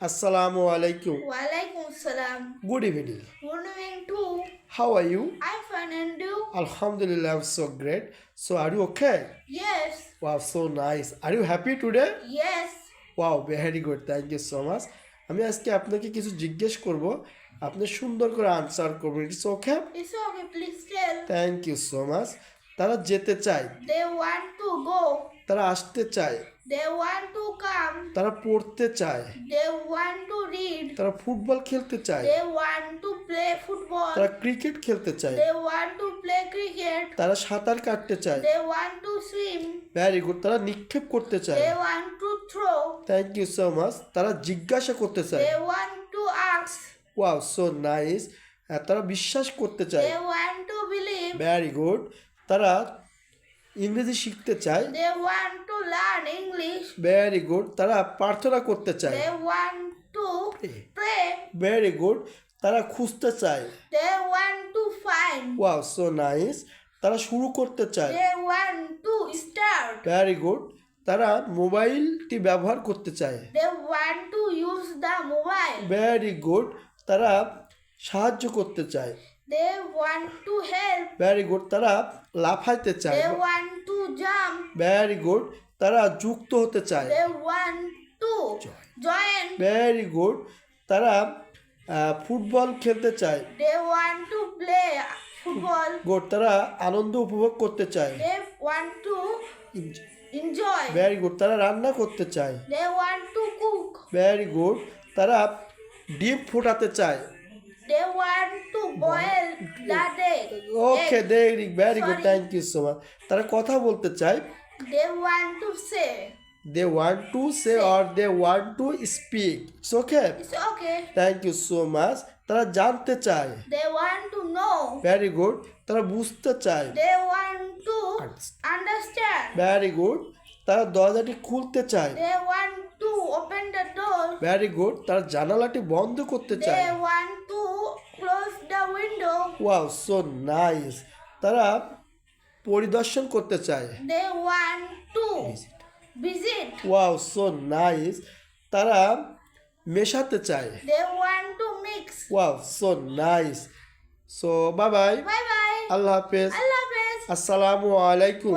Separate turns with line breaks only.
Assalamu alaikum.
Walaikum salam.
Good evening.
Good evening too.
How are you?
I'm fine and you?
Alhamdulillah, I'm so great. So, are you okay?
Yes.
Wow, so nice. Are you happy today?
Yes.
Wow very good thank you so much আমি আজকে আপনাকে কিছু জিজ্ঞেস করব আপনি সুন্দর করে answer করবেন it's okay
It's okay. Please tell.
Thank you so much তারা যেতে চায়। তারা আসতে চায়। তারা পড়তে চায়। তারা ফুটবল খেলতে চায়। তারা ক্রিকেট খেলতে চায়। তারা সাঁতার কাটতে চায়। তারা নিক্ষেপ করতে চায়। সো মাচ তারা জিজ্ঞাসা করতে চায়। সো নাইস হ্যাঁ, তারা বিশ্বাস করতে চায়। ভেরি গুড তারা ইংরেজি শিখতে চায়।
They want to learn English
very good তারা প্রার্থনা করতে চায়।
They want to pray.
Very good তারা খুঁজতে চায়।
They want to find.
Wow so nice তারা শুরু করতে চায়।
They want to start.
Very good তারা মোবাইলটি ব্যবহার করতে চায়।
They want to use the mobile
very good তারা সাহায্য করতে চায়।
They want to help.
Very good তারা লাফাইতে চায়
They want to jump.
Very good তারা যুক্ত হতে চায়
They want to join.
Very good তারা ফুটবল খেলতে চায়
They want to play football.
Good তারা আনন্দ উপভোগ করতে চায়
They want to enjoy.
Very good তারা রান্না করতে চায়
They want to cook.
Very good তারা ডিম ফোটাতে চায়
They want to boil the egg.
Very very good
Sorry.
Thank you so much তারা কথা বলতে চায়
They want to say.
They want to say or they want to speak it's okay
It's okay.
Thank you so much তারা জানতে চায়
They want to know.
Very good তারা বুঝতে চায়
They want to understand.
Very good তারা দরজাটি খুলতে চায়
They want to open the door.
Very good তারা জানালাটি বন্ধ করতে চায়
They want to close the window.
Wow so nice তারা পরিদর্শন করতে চায়
They want to visit.
Wow so nice তারা মেশাতে চায়
They want to mix.
Wow so nice so bye bye
Bye bye.
আল্লাহ হাফেজ
Allah Hafiz.
আসসালামু আলাইকুম